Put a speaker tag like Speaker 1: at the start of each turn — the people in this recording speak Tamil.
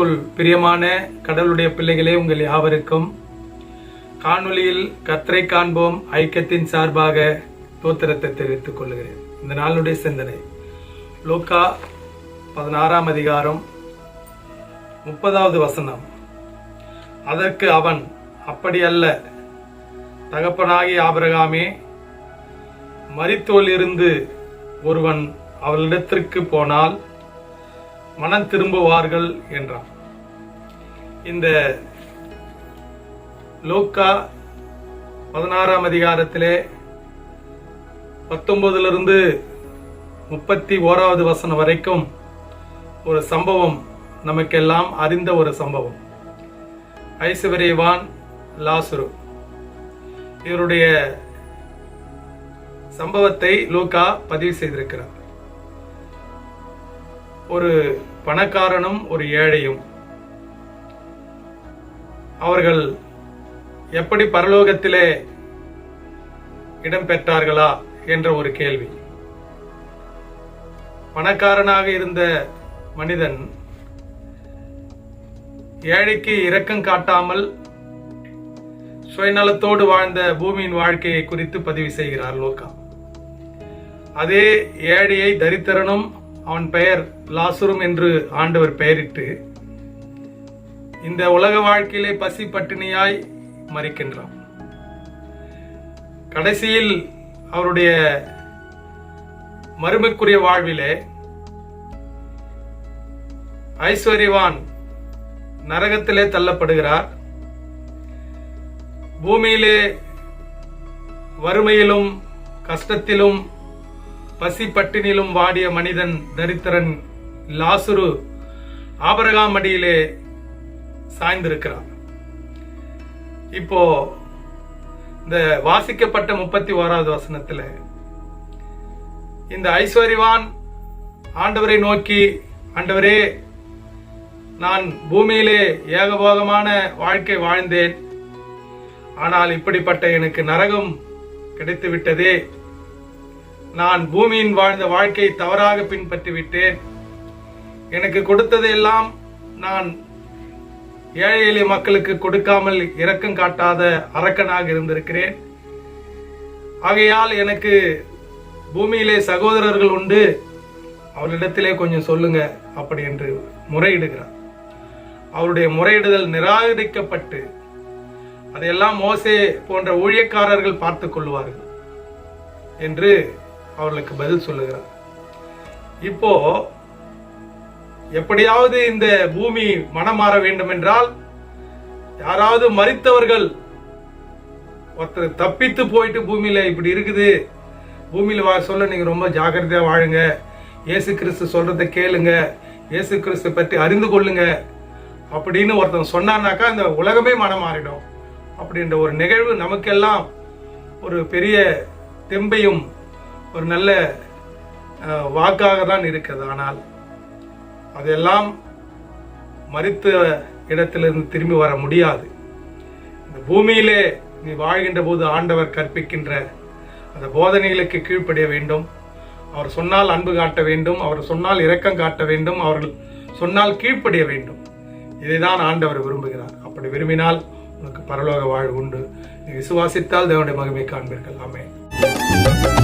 Speaker 1: கிறிஸ்துவுக்குள் பிரியமான கடவுளுடைய பிள்ளைகளே உங்கள் யாவருக்கும் காணொளியில் கத்தரை காண்போம் ஐக்கியத்தின் சார்பாக தோத்திரத்தை தெரிவித்துக் கொள்கிறேன். இந்த நாளுடைய சிந்தனை லோக்கா பதினாறாம் அதிகாரம் முப்பதாவது வசனம். அதற்கு அவன் அப்படியல்ல தகப்பனாகிய ஆபிரகாமே மரித்தோலிருந்து ஒருவன் அவளிடத்திற்கு போனால் மனம் திரும்புவார்கள் என்றார் இந்த லோக்கா பதினாறாம் அதிகாரத்திலே பத்தொன்பதிலிருந்து முப்பத்தி ஓராவது வசனம் வரைக்கும் ஒரு சம்பவம் நமக்கெல்லாம் அறிந்த ஒரு சம்பவம். ஐஸ்வர்யவான் லாசுரு. இவருடைய சம்பவத்தை லூகா பதிவு செய்திருக்கிறார். ஒரு பணக்காரனும் ஒரு ஏழையும். அவர்கள் எப்படி பரலோகத்திலே இடம் பெற்றார்களா என்ற ஒரு கேள்வி. பணக்காரனாக இருந்த மனிதன் ஏழைக்கு இரக்கம் காட்டாமல் சுயநலத்தோடு வாழ்ந்த பூமியின் வாழ்க்கையை குறித்து பதிவு செய்கிறார் லோகா. அதே ஏழையை தரித்திரனும் அவன் பெயர் லாசுரும் என்று ஆண்டவர் பெயரிட்டு இந்த உலக வாழ்க்கையிலே பசி பட்டினியாய் மறிக்கின்றான். கடைசியில் அவருடைய மறுமைக்குரிய வாழ்விலே ஐஸ்வர்யவான் நரகத்திலே தள்ளப்படுகிறார். பூமியிலே வறுமையிலும் கஷ்டத்திலும் பசி பட்டினிலும் வாடிய மனிதன் தரித்திரன் லாசுரு ஆபரகாம் அடியிலே சாய்ந்திருக்கிறான். இப்போ இந்த வாசிக்கப்பட்ட முப்பத்தி ஓராவது வசனத்தில் இந்த ஐஸ்வர்யவான் ஆண்டவரை நோக்கி ஆண்டவரே நான் பூமியிலே ஏகபோகமான வாழ்க்கை வாழ்ந்தேன். ஆனால் இப்படிப்பட்ட எனக்கு நரகம் கிடைத்து விட்டதே நான் பூமியின் வாழ்ந்த வாழ்க்கையை தவறாக பின்பற்றிவிட்டேன். எனக்கு கொடுத்ததையெல்லாம் நான் ஏழை எளிய மக்களுக்கு கொடுக்காமல் இரக்கம் காட்டாத அரக்கனாக இருந்திருக்கிறேன். ஆகையால் எனக்கு பூமியிலே சகோதரர்கள் உண்டு. அவரிடத்திலே கொஞ்சம் சொல்லுங்க அப்படி என்று முறையிடுகிறார். அவருடைய முறையிடுதல் நிராகரிக்கப்பட்டு அதையெல்லாம் மோசே போன்ற ஊழியக்காரர்கள் பார்த்துக் கொள்வார்கள் என்று அவர்களுக்கு பதில் சொல்லுகிறார். இப்போ எப்படியாவது இந்த பூமி மனம் மாற வேண்டும் என்றால் யாராவது மறித்தவர்கள் ஒருத்தர் தப்பித்து போயிட்டு பூமியில இப்படி இருக்குது பூமியில வா சொல்ல நீங்க ரொம்ப ஜாக்கிரதையா வாழுங்க இயேசு கிறிஸ்து சொல்றதை கேளுங்க இயேசு கிறிஸ்து பற்றி அறிந்து கொள்ளுங்க அப்படின்னு ஒருத்தன் சொன்னான்னாக்கா இந்த உலகமே மனம் மாறிடும் அப்படின்ற ஒரு நிகழ்வு நமக்கெல்லாம் ஒரு பெரிய தெம்பையும் ஒரு நல்ல வாக்காக தான் இருக்கிறது ஆனால் அதெல்லாம் மறித்த இடத்திலிருந்து திரும்பி வர முடியாது. இந்த பூமியிலே நீ வாழ்கின்ற போது ஆண்டவர் கற்பிக்கின்ற அந்த போதனைகளுக்கு கீழ்ப்படிய வேண்டும். அவர் சொன்னால் அன்பு காட்ட வேண்டும். அவர் சொன்னால் இரக்கம் காட்ட வேண்டும். அவர்கள் சொன்னால் கீழ்ப்படிய வேண்டும். இதைதான் ஆண்டவர் விரும்புகிறார். அப்படி விரும்பினால் உனக்கு பரலோக வாழ்வு உண்டு. நீ விசுவாசித்தால் தேவனுடைய மகிமை காண்பீர்கள். ஆமென்.